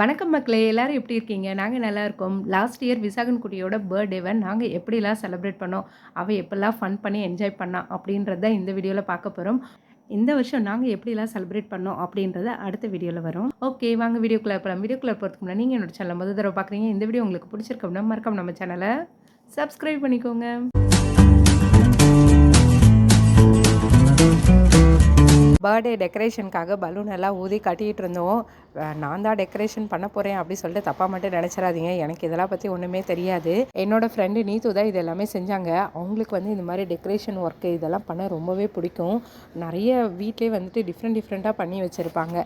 வணக்கம் மக்களே எல்லாரும் எப்படி இருக்கீங்க? நாங்கள் நல்லா இருக்கோம். லாஸ்ட் இயர் விசாகன்குடியோட பர்த்டேவை நாங்கள் எப்படிலாம் செலிப்ரேட் பண்ணோம்? அவள் எப்படிலாம் ஃபன் பண்ணி என்ஜாய் பண்ணா? அப்படின்றத இந்த வீடியோவில் பார்க்க போகிறோம் இந்த வருஷம் நாங்கள் எப்படிலாம் செலிப்ரேட் பண்ணோம்? அப்படின்றத அடுத்த வீடியோவில் வரும். ஓகே வாங்க வீடியோக்குள்ளே போகலாம் வீடியோக்குள்ளே போகிறதுக்கு முன்னாடி நீங்கள் என்னோட சேனல் முதல் தடவை பார்க்குறீங்க. இந்த வீடியோ உங்களுக்கு பிடிச்சிருக்க அப்படின்னா மறக்காம நம்ம சேனலை சப்ஸ்கிரைப் பண்ணிக்கோங்க. பர்த்டே டெக்கரேஷனுக்காக பலூன் எல்லாம் ஊதி கட்டிகிட்டு இருந்தோம். நான் தான் டெக்கரேஷன் பண்ண போகிறேன் அப்படி சொல்லிட்டு தப்பாக மட்டும் நினச்சிடாதீங்க. எனக்கு இதெல்லாம் பற்றி ஒன்றுமே தெரியாது. என்னோட ஃப்ரெண்டு நீத்து தான் இது எல்லாமே செஞ்சாங்க. அவங்களுக்கு வந்து இந்த மாதிரி டெக்கரேஷன் ஒர்க்கு இதெல்லாம் பண்ண ரொம்பவே பிடிக்கும். நிறைய வீட்லேயே வந்துட்டு டிஃப்ரெண்ட் டிஃப்ரெண்ட்டாக பண்ணி வச்சுருப்பாங்க.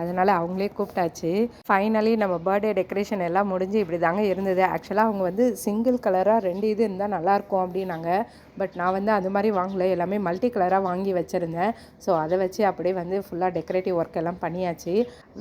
அதனால் அவங்களே கூப்பிட்டாச்சு. ஃபைனலி நம்ம பர்த்டே டெக்கரேஷன் எல்லாம் முடிஞ்சு இப்படி தாங்க இருந்தது ஆக்சுவலாக அவங்க வந்து சிங்கிள் கலராக ரெண்டு இது இருந்தால் நல்லாயிருக்கும் அப்படின்னாங்க. பட் நான் வந்து அது மாதிரி வாங்கலை. எல்லாமே மல்டி கலராக வாங்கி வச்சுருந்தேன். ஸோ அதை வச்சு அப்படியே வந்து ஃபுல்லாக டெக்கரேட்டிவ் ஒர்க் எல்லாம் பண்ணியாச்சு.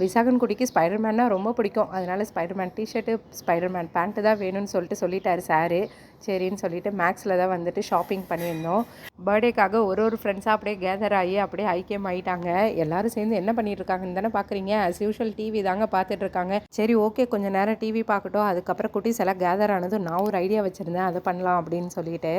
விசாகன்குடிக்கு ஸ்பைடர்மேன்னா ரொம்ப பிடிக்கும். அதனால ஸ்பைடர்மேன் டிஷர்ட்டு ஸ்பைடர்மேன் பேண்ட்டு தான் வேணும்னு சொல்லிட்டு சொல்லிட்டாரு சாரு சரின்னு சொல்லிட்டு மேக்ஸில் தான் வந்துட்டு ஷாப்பிங் பண்ணியிருந்தோம். பர்த்டேக்காக ஒரு ஒரு ஃப்ரெண்ட்ஸாக அப்படியே கேதர் ஆகி அப்படியே ஐக்கியம் ஆகிட்டாங்க எல்லாரும் சேர்ந்து என்ன பண்ணிட்டு இருக்காங்கன்னு தானே பார்க்குறீங்க அஸ் யூஷுவல் டிவி தாங்க பார்த்துட்டு இருக்காங்க சரி ஓகே கொஞ்சம் நேரம் டிவி பார்க்கட்டும். அதுக்கப்புறம் குட்டீஸ் எல்லாம் கேதர் ஆனதும் நான் ஒரு ஐடியா வச்சுருந்தேன். அதை பண்ணலாம் அப்படின்னு சொல்லிட்டு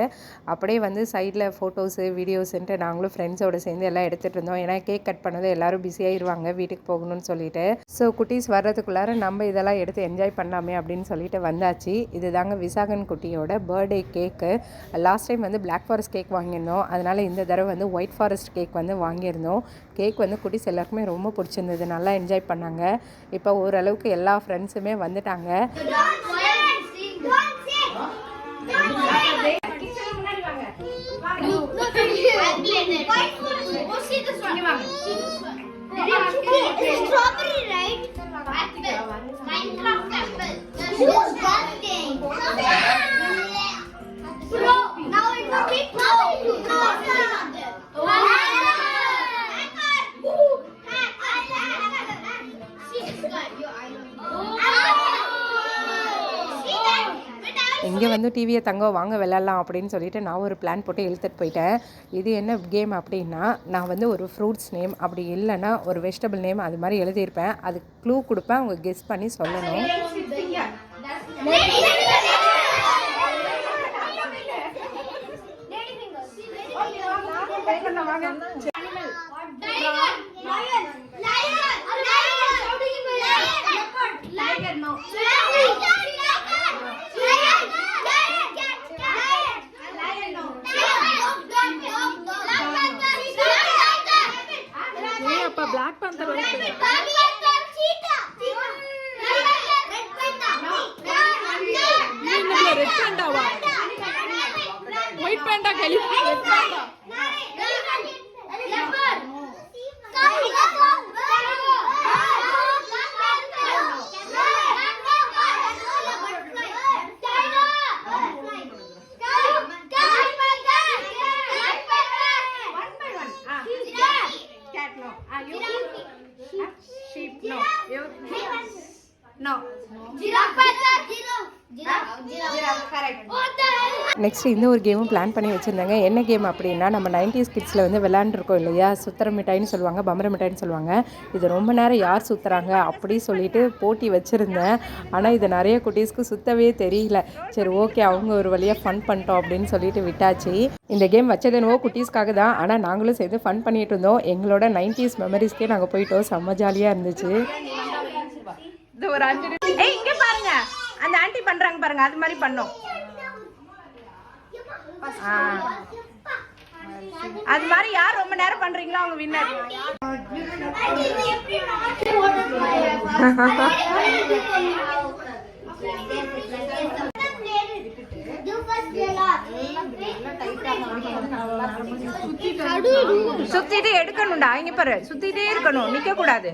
அப்படியே வந்து சைடில் ஃபோட்டோஸு வீடியோஸுன்ட்டு நாங்களும் ஃப்ரெண்ட்ஸோடு சேர்ந்து எல்லாம் எடுத்துகிட்டு இருந்தோம். ஏன்னா கேக் கட் பண்ணது எல்லாரும் பிஸியாகிடுவாங்க வீட்டுக்கு போகணும்னு சொல்லிட்டு. ஸோ குட்டீஸ் வர்றதுக்குள்ளார நம்ம இதெல்லாம் எடுத்து என்ஜாய் பண்ணலாமே அப்படின்னு சொல்லிட்டு வந்தாச்சு. இது தாங்க விசாகன் குட்டியோட பர்த்டே கேக்கு. லாஸ்ட் டைம் வந்து பிளாக் ஃபாரஸ்ட் கேக் வாங்கியிருந்தோம். அதனால் இந்த தடவை வந்து ஒயிட் ஃபாரஸ்ட் கேக் வந்து வாங்கியிருந்தோம். கேக் வந்து குட்டீஸ் எல்லாருக்குமே ரொம்ப பிடிச்சிருந்தது. நல்லா என்ஜாய் பண்ணாங்க. இப்போ ஓரளவுக்கு எல்லா ஃப்ரெண்ட்ஸுமே வந்துட்டாங்க. Strawberry, டிவியை தங்க வாங்க விளையாடலாம் அப்படின்னு சொல்லிட்டு நான் ஒரு பிளான் போட்டு இழுத்துட்டு போயிட்டேன் இது என்ன கேம் அப்படின்னா நான் வந்து ஒரு ஃப்ரூட்ஸ் நேம் அப்படி இல்லைன்னா ஒரு வெஜிடபிள் நேம் அது மாதிரி எழுதியிருப்பேன் அது க்ளூ கொடுப்பேன் அவங்க கெஸ் பண்ணி சொல்லணும் அப்பா நெக்ஸ்ட் இந்த ஒரு கேமும் பிளான் பண்ணி வச்சுருந்தாங்க. என்ன கேம் அப்படின்னா நம்ம நைன்டிஸ் கிட்ஸில் வந்து விளையாண்டுருக்கோம் இல்லையா? சுத்தர மிட்டாய்னு சொல்லுவாங்க பம்பர மிட்டாய்னு சொல்லுவாங்க. இது ரொம்ப நேரம் யார் சுற்றுறாங்க அப்படி சொல்லிட்டு போட்டி வச்சுருந்தேன். ஆனால் இது நிறைய குட்டீஸ்க்கு சுத்தவே தெரியல. சரி ஓகே அவங்க ஒரு வழியாக ஃபன் பண்ணிட்டோம் அப்படின்னு சொல்லிட்டு விட்டாச்சு. இந்த கேம் வச்சது என்னவோ குட்டீஸ்க்காக தான். ஆனால் நாங்களும் சேர்ந்து ஃபன் பண்ணிட்டு இருந்தோம். எங்களோட நைன்டிஸ் மெமரிஸ்க்கே நாங்கள் போயிட்டோம். செம்ம ஜாலியாக இருந்துச்சு. இது ஒரு அஞ்சு நிமிஷம். பாருங்க. அந்த ஆண்டி பண்ணுறாங்க பாருங்க. அது மாதிரி பண்ணோம். அது மாதிரி யார் ரொம்ப நேரம் பண்றீங்களோ அவங்க வின்னர் சுத்திட்டு எடுக்கணும்டா. இங்க பாரு சுத்திட்டே இருக்கணும். நிக்க கூடாது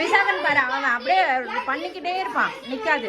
விசாகன் பாரு அவன் அப்படியே பண்ணிக்கிட்டே இருப்பான். நிக்காது.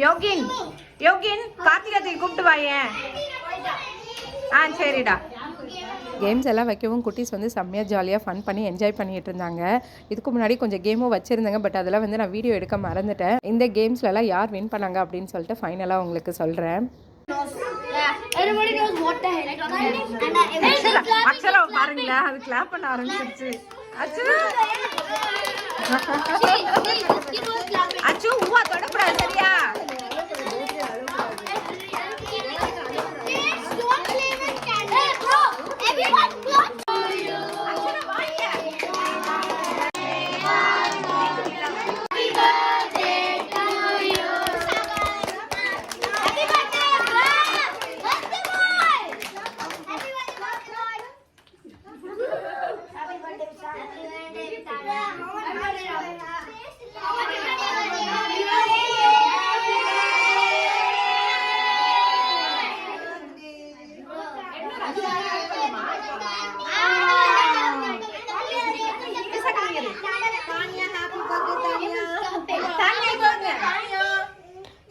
யோகின் யோகின் கார்த்திகத்தை கூப்பிட்டு வாயேன் ஆ சரிடா. கேம்ஸ் எல்லாம் வைக்கவும் குட்டீஸ் வந்து செம்மையாக ஜாலியாக ஃபன் பண்ணி என்ஜாய் பண்ணிகிட்டு இருந்தாங்க. இதுக்கு முன்னாடி கொஞ்சம் கேமும் வச்சுருந்தாங்க பட் அதெல்லாம் வந்து நான் வீடியோ எடுக்க மறந்துட்டேன். இந்த கேம்ஸ்லலாம் யார் வின் பண்ணாங்க அப்படின்னு சொல்லிட்டு ஃபைனலாக உங்களுக்கு சொல்கிறேன் பாருங்களேன் அது கிளாப் பண்ண ஆரம்பிச்சிருச்சு. அச்சு உவா தொடப்படாது சரியா?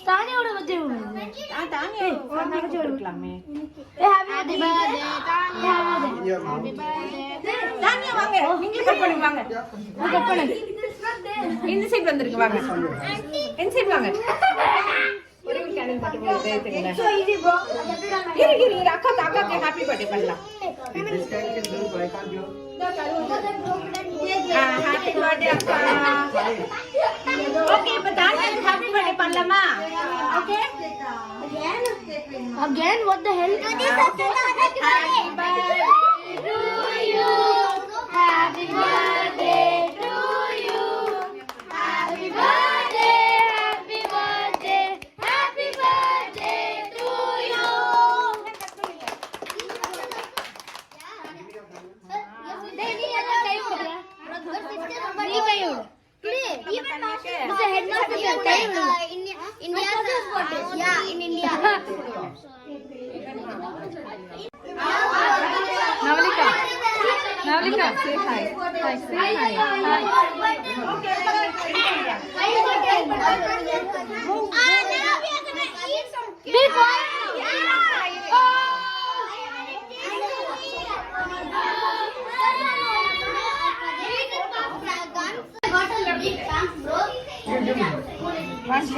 தானியோட happy birthday Dhaniya. Happy birthday Dhaniya வாங்க. நீங்களும் கட் பண்ணுங்க வாங்க. கட் பண்ணுங்க. இந்த சைடு வந்திருக்கு வாங்க. இந்த சைடு வாங்க. ஒரே. சோ இரு இரு அக்காக்கு அக்காக்கு ஹாப்பி பர்த்டே பண்ணலாம் ஹாப்பி பர்த்டே அக்கா ஓகே இப்போ தானியாக்கு ஹாப்பி பர்த்டே பண்ணலாமா okay Again, what the hell? Happy birthday to you. Happy birthday.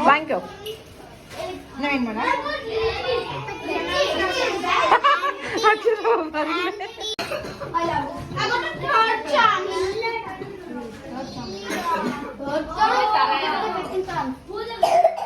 வாங்கிக்கோ என்ன வேணுமா அப்படி வச்சு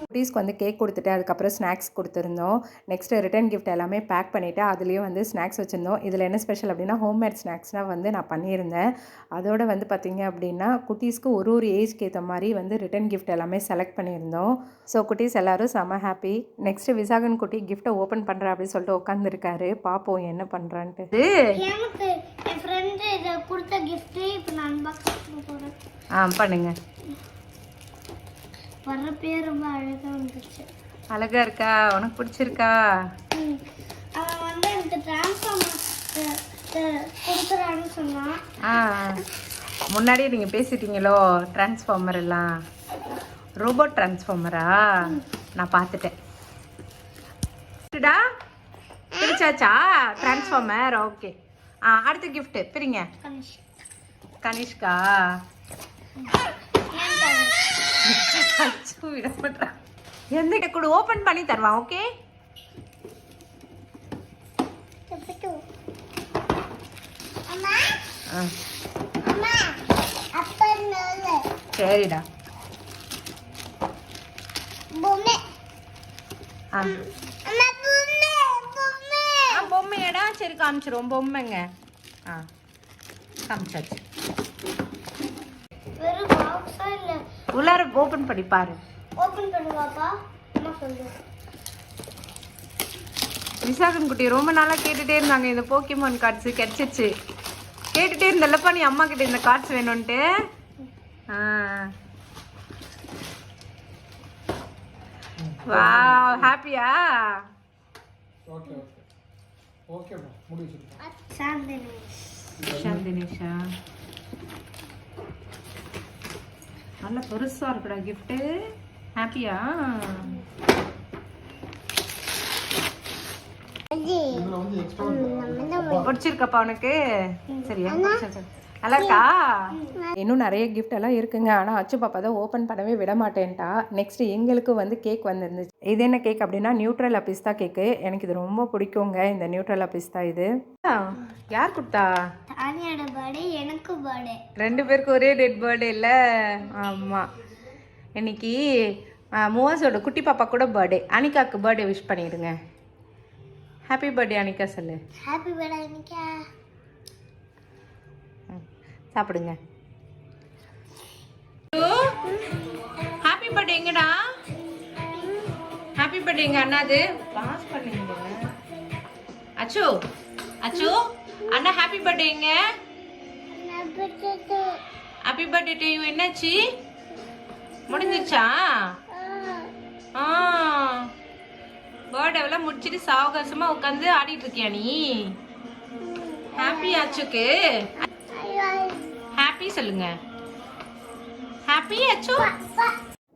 குட்டீஸ்க்கு வந்து கேக் கொடுத்துட்டு அதுக்கப்புறம் ஸ்நாக்ஸ் கொடுத்துருந்தோம். நெக்ஸ்ட்டு ரிட்டன் கிஃப்ட் எல்லாமே பேக் பண்ணிவிட்டு அதுலேயும் வந்து ஸ்நாக்ஸ் வச்சுருந்தோம். இதில் என்ன ஸ்பெஷல் அப்படின்னா ஹோம்மேட் ஸ்நாக்ஸ்னால் வந்து நான் பண்ணியிருந்தேன். அதோட வந்து பார்த்திங்க அப்படின்னா குட்டீஸ்க்கு ஒரு ஒரு ஏஜ்க்கு ஏற்ற மாதிரி வந்து ரிட்டன் கிஃப்ட் எல்லாமே செலக்ட் பண்ணியிருந்தோம். ஸோ குட்டீஸ் எல்லோரும் செம ஹாப்பி நெக்ஸ்ட்டு விசாகன் குட்டி கிஃப்ட்டை ஓப்பன் பண்ணுறேன் அப்படின்னு சொல்லிட்டு உட்காந்துருக்காரு பார்ப்போம் என்ன பண்ணுறான்ட்டு இது? எனக்கு என் ஃப்ரெண்டு இதை கொடுத்த gift இப்போ நான் அன்பாக்ஸ் பண்ண போகிறேன் வர்றப்பே ரொம்ப அழகாக வந்துச்சு. அழகா இருக்கா? உனக்கு பிடிச்சிருக்கா. அவன் வந்து எனக்கு டிரான்ஸ்ஃபார்மர் கொடுக்குறான்னு சொன்னான் ஆ. முன்னாடியே நீங்கள் பேசிட்டீங்களோ? டிரான்ஸ்ஃபார்மர் எல்லாம். ரோபோட் டிரான்ஸ்ஃபார்மரா நான் பார்த்துட்டேன். பிடிச்சாச்சா? டிரான்ஸ்ஃபார்மர் ஓகே ஆ அடுத்த gift பிரிங்க. கனிஷ் கனிஷ்கா? அச்சு விட மாட்டான் எந்த கூட ஓப்பன் பண்ணி தருவான் ஓகே அம்மா ஆ. அம்மா அப்பா நல்ல சரிடா. பொம்மையடா. சரி காமிச்சிரும் பொம்மைங்க. ஆ. காமிச்சாச்சு. உள்ளார ஓப்பன் பண்ணி பாரு. ஓபன் அம்மா சொல்லு. விசாகன் குட்டி ரொம்ப நாளாக கேட்டுட்டே இருந்தாங்க இந்த போக்கிமான் கார்ட்ஸு கிடச்சிச்சு. கேட்டுட்டே இருந்தல்லப்பா நீ அம்மா கிட்ட இந்த கார்ட்ஸ் வேணும்ன்ட்டு. ஆ. வா ஹாப்பியா ஓகே ஓகே ஓகேம்மா முடிச்சிருக்கோம் விஷால் தினேஷா நல்ல பெருசா இருக்குடா கிஃப்ட்டு ஹாப்பியா பிடிச்சிருக்கப்பா உனக்கு? சரியா? சரி, சரி. நல்லா இருக்கா? இன்னும் நிறைய gift எல்லாம் இருக்குங்க. ஆனால் அச்சு பாப்பா தான் ஓப்பன் பண்ணவே விட மாட்டேன்ட்டா. நெக்ஸ்ட் எங்களுக்கு வந்து கேக் வந்துருந்துச்சு. இது என்ன கேக் அப்படின்னா நியூட்ரல் பிஸ்தா கேக்கு எனக்கு இது ரொம்ப பிடிக்குங்க. இந்த நியூட்ரல் பிஸ்தா இது. யார் கொடுத்தா? பர்த்டே எனக்கு பர்த்டே ரெண்டு பேருக்கு ஒரே டேட் பர்த்டே இல்லை ஆமாம் இன்னைக்கு மூவாசோட குட்டி பாப்பா கூட பர்த்டே அனிகாக்கு பர்த்டே விஷ் பண்ணிடுங்க. ஹாப்பி பர்த்டே அனிகா சொல்லு. Happy birthday Anika. சாப்பிடுங்க. ஹாப்பி பர்த்டே எங்கடா? ஹாப்பி பர்த்டே எங்க அண்ணாது? பாஸ் பண்ணுங்க அச்சு அச்சு அண்ணா ஹாப்பி பர்த்டே எங்க? ஹாப்பி பர்த்டே டு யூ என்னாச்சு? முடிஞ்சிருச்சா? ஆ. பர்த்டேவெல்லாம் முடிச்சிட்டு சாவகாசமா உட்காந்து ஆடிட்டு இருக்கியா நீ? ஹாப்பி அச்சுக்கு ஹாப்பி சொல்லுங்க. ஹாப்பி அச்சு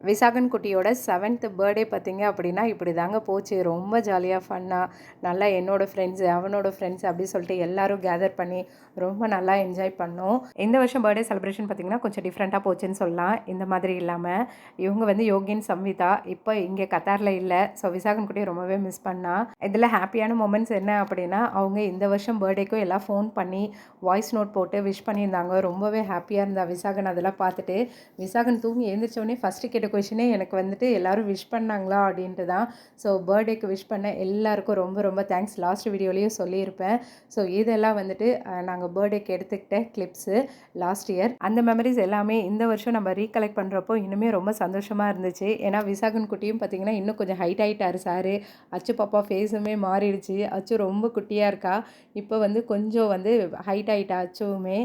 விசாகன் குட்டியோட செவன்த் பர்த்டே பார்த்தீங்க அப்படின்னா இப்படி தாங்க போச்சு. ரொம்ப ஜாலியாக ஃபன்னாக நல்லா என்னோடய ஃப்ரெண்ட்ஸு அவனோட ஃப்ரெண்ட்ஸ் அப்படி சொல்லிட்டு எல்லோரும் கேதர் பண்ணி ரொம்ப நல்லா என்ஜாய் பண்ணோம். இந்த வருஷம் பர்த்டே செலிப்ரேஷன் பார்த்தீங்கன்னா கொஞ்சம் டிஃப்ரெண்ட்டாக போச்சுன்னு சொல்லலாம். இந்த மாதிரி இல்லாமல் இவங்க வந்து யோகின் சம்விதா இப்போ இங்கே கத்தாரில் இல்லை. ஸோ விசாகன் குட்டியை ரொம்பவே மிஸ் பண்ணா. இதில் ஹாப்பியான மூமெண்ட்ஸ் என்ன அப்படின்னா அவங்க இந்த வருஷம் பர்த்டேக்கும் எல்லாம் ஃபோன் பண்ணி வாய்ஸ் நோட் போட்டு விஷ் பண்ணியிருந்தாங்க. ரொம்பவே ஹாப்பியாக இருந்தா விசாகன் அதெல்லாம் பார்த்துட்டு விசாகன் தூங்கி எழுந்திரிச்சோடனே ஃபஸ்ட்டு கேட்டு கொஷினே எனக்கு வந்துட்டு எல்லாரும் விஷ் பண்ணாங்களா அப்படின்ட்டு தான் ஸோ பர்த்டேக்கு விஷ் பண்ண எல்லாருக்கும் ரொம்ப ரொம்ப தேங்க்ஸ் லாஸ்ட் வீடியோலேயும் சொல்லியிருப்பேன். ஸோ இதெல்லாம் வந்துட்டு நாங்கள் பர்த்டேக்கு எடுத்துக்கிட்ட கிளிப்ஸு லாஸ்ட் இயர் அந்த மெமரிஸ் எல்லாமே இந்த வருஷம் நம்ம ரீகலெக்ட் பண்ணுறப்போ இன்னுமே ரொம்ப சந்தோஷமாக இருந்துச்சு. ஏன்னா விசாகன் குட்டியும் பார்த்தீங்கன்னா இன்னும் கொஞ்சம் ஹைட் ஆகிட்டாரு சார். அச்சு பாப்பா ஃபேஸுமே மாறிடுச்சு. அச்சு ரொம்ப குட்டியாக இருக்கா. இப்போ வந்து கொஞ்சம் வந்து ஹைட் ஆகிட்டா அச்சுவுமே.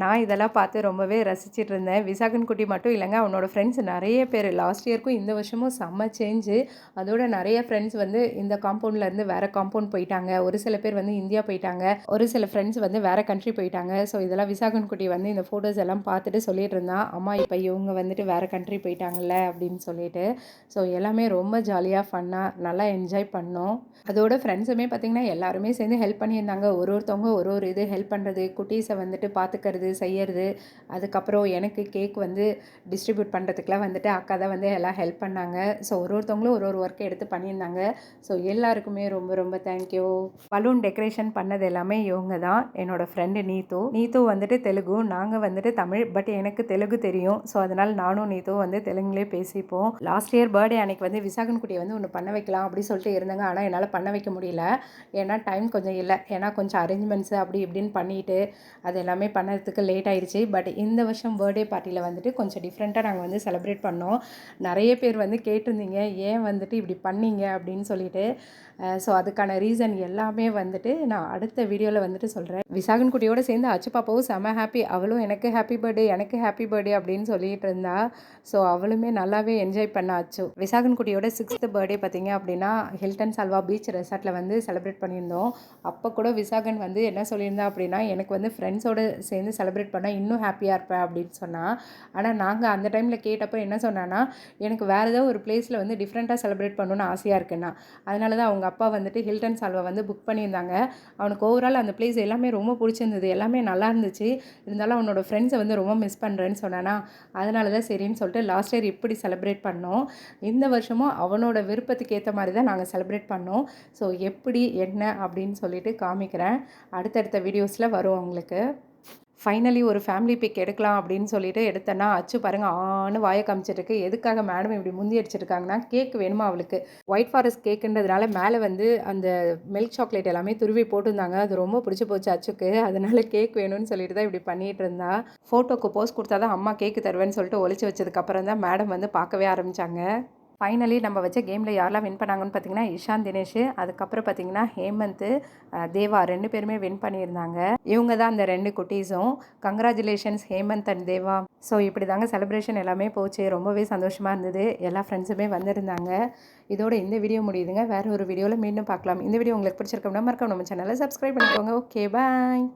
நான் இதெல்லாம் பார்த்து ரொம்பவே ரசிச்சிட்டு இருந்தேன். விசாகன் குட்டி மட்டும் இல்லைங்க அவனோட ஃப்ரெண்ட்ஸ் நிறைய பேர். லாஸ்ட் இயர்க்கும் இந்த வருஷமும் செம்ம சேஞ்சு அதோட நிறைய ஃப்ரெண்ட்ஸ் வந்து இந்த காம்பவுண்ட்லேருந்து வேறு காம்பவுண்ட் போயிட்டாங்க. ஒரு சில பேர் வந்து இந்தியா போயிட்டாங்க. ஒரு சில ஃப்ரெண்ட்ஸ் வந்து வேறு கண்ட்ரி போயிட்டாங்க. ஸோ இதெல்லாம் விசாகன் குட்டி வந்து இந்த ஃபோட்டோஸ் எல்லாம் பார்த்துட்டு சொல்லிட்டு இருந்தான். அம்மா இப்போ இவங்க வந்துட்டு வேறு கண்ட்ரி போயிட்டாங்கல்ல? அப்படின்னு சொல்லிட்டு. ஸோ எல்லாமே ரொம்ப ஜாலியாக ஃபன்னாக நல்லா என்ஜாய் பண்ணோம். அதோட ஃப்ரெண்ட்ஸுமே பார்த்திங்கன்னா எல்லாருமே சேர்ந்து ஹெல்ப் பண்ணியிருந்தாங்க. ஒரு ஒருத்தவங்க ஒரு ஒரு இது ஹெல்ப் பண்ணுறது குட்டீஸை வந்துட்டு பார்த்துக்கிறது செய்யறது அதுக்கப்புறம் எனக்கு கேக் வந்து டிஸ்ட்ரிபியூட் பண்ணுறதுக்குலாம் வந்துட்டு அக்கா தான் வந்து எல்லாம் ஹெல்ப் பண்ணாங்க. ஸோ ஒரு ஒருத்தவங்களும் ஒரு ஒரு ஒர்க்கை எடுத்து பண்ணியிருந்தாங்க. ஸோ எல்லாருக்குமே ரொம்ப ரொம்ப தேங்க்யூ பலூன் டெக்கரேஷன் பண்ணது எல்லாமே இவங்க தான். என்னோடய ஃப்ரெண்டு நீத்து. நீத்து வந்துட்டு தெலுங்கு நாங்கள் வந்துட்டு தமிழ் பட் எனக்கு தெலுங்கு தெரியும். ஸோ அதனால் நானும் நீத்தும் வந்து தெலுங்குலேயே பேசிப்போம். லாஸ்ட் இயர் பர்த்டே அன்னைக்கு வந்து விசாகன் குட்டியை வந்து ஒன்று பண்ண வைக்கலாம் அப்படின்னு சொல்லிட்டு இருந்தாங்க. ஆனால் என்னால் பண்ண வைக்க முடியல. ஏன்னா டைம் கொஞ்சம் இல்லை. ஏன்னா கொஞ்சம் அரேஞ்ச்மெண்ட்ஸு அப்படி இப்படின்னு பண்ணிட்டு அது எல்லாமே பண்ணதுக்கு லேட் ஆயிடுச்சு பட் இந்த வருஷம் பர்த்டே பார்ட்டியில் வந்துட்டு கொஞ்சம் டிஃப்ரெண்ட்டாக நாங்கள் வந்து செலிப்ரேட் பண்ணோம். நிறைய பேர் வந்து கேட்டிருந்தீங்க ஏன் வந்துட்டு இப்படி பண்ணீங்க? அப்படின்னு சொல்லிட்டு. ஸோ அதுக்கான ரீசன் எல்லாமே வந்துட்டு நான் அடுத்த வீடியோவில் வந்துட்டு சொல்கிறேன் விசாகன் குட்டியோட சேர்ந்து அச்சு பாப்பாவும் செம ஹாப்பி அவளும் எனக்கு ஹாப்பி பர்த்டே எனக்கு ஹாப்பி பர்த்டே அப்படின்னு சொல்லிட்டு இருந்தா. ஸோ அவளுமே நல்லாவே என்ஜாய் பண்ண விசாகன்குட்டியோட விசாகன் குட்டியோட சிக்ஸ்த் பர்த்டே பார்த்தீங்க அப்படின்னா ஹில்டன் சால்வா பீச் ரெசார்ட்டில் வந்து செலிப்ரேட் பண்ணியிருந்தோம். அப்போ கூட விசாகன் வந்து என்ன சொல்லியிருந்தா அப்படின்னா எனக்கு வந்து ஃப்ரெண்ட்ஸோடு சேர்ந்து செலிப்ரேட் பண்ணால் இன்னும் ஹாப்பியாக இருப்பேன் அப்படின்னு சொன்னால் ஆனால் நாங்கள் அந்த டைமில் கேட்டப்போ என்ன சொன்னான்னா எனக்கு வேறு ஏதாவது ஒரு பிளேஸில் வந்து டிஃப்ரெண்ட்டாக செலிப்ரேட் பண்ணணும்னு ஆசையாக இருக்குன்னா அதனால தான் அவங்க அப்பா வந்துட்டு ஹில்டன் சால்வா வந்து புக் பண்ணியிருந்தாங்க. அவனுக்கு ஓவரால் அந்த பிளேஸ் எல்லாமே ரொம்ப பிடிச்சிருந்தது எல்லாமே நல்லா இருந்துச்சு. இருந்தாலும் அவனோட ஃப்ரெண்ட்ஸை வந்து ரொம்ப மிஸ் பண்ணுறேன்னு சொன்னானா அதனால தான் சரின்னு சொல்லிட்டு லாஸ்ட் இயர் இப்படி செலிப்ரேட் பண்ணோம். இந்த வருஷமும் அவனோட விருப்பத்துக்கு ஏற்ற மாதிரி தான் நாங்கள் செலிப்ரேட் பண்ணோம். ஸோ எப்படி என்ன அப்படின்னு சொல்லிட்டு காமிக்கிறேன். அடுத்தடுத்த வீடியோஸில் வரும் உங்களுக்கு. ஃபைனலி ஒரு ஃபேமிலி பிக் எடுக்கலாம் அப்படின்னு சொல்லிட்டு எடுத்தேன்னா அச்சு பாருங்கள் ஆன்னு வாயை காமிச்சிருக்கு எதுக்காக மேடம் இப்படி முந்தி அடிச்சிருக்காங்கன்னா கேக் வேணுமா அவளுக்கு? ஒயிட் ஃபாரஸ்ட் கேக்குன்றதுனால மேலே வந்து அந்த மில்க் சாக்லேட் எல்லாமே துருவி போட்டிருந்தாங்க. அது ரொம்ப பிடிச்சி போச்சு அச்சுக்கு. அதனால கேக் வேணும்னு சொல்லிட்டு தான் இப்படி பண்ணிட்டு இருந்தா. ஃபோட்டோக்கு போஸ்ட் கொடுத்தா தான் அம்மா கேக்கு தருவேன்னு சொல்லிட்டு ஒழிச்சு வச்சதுக்கப்புறம் தான் மேடம் வந்து பார்க்கவே ஆரம்பித்தாங்க ஃபைனலி நம்ம வச்ச கேமில் யாரெல்லாம் வின் பண்ணாங்கன்னு பார்த்தீங்கன்னா இஷான் தினேஷ் அதுக்கப்புறம் பார்த்தீங்கன்னா ஹேமந்த் தேவா ரெண்டு பேருமே வின் பண்ணியிருந்தாங்க. இவங்க தான் அந்த ரெண்டு குட்டீஸும். Congratulations Hemanth and Deva. So இப்படி தாங்க செலிப்ரேஷன் எல்லாமே போச்சு. ரொம்பவே சந்தோஷமாக இருந்தது. எல்லா ஃப்ரெண்ட்ஸுமே வந்திருந்தாங்க. இதோட இந்த வீடியோ முடியுதுங்க. வேறு ஒரு வீடியோவில் மீண்டும் பார்க்கலாம். இந்த வீடியோ உங்களுக்கு பிடிச்சிருக்கோம்னா மறக்காம நம்ம சேனலை சப்ஸ்கிரைப் பண்ணிக்கோங்க. Okay bye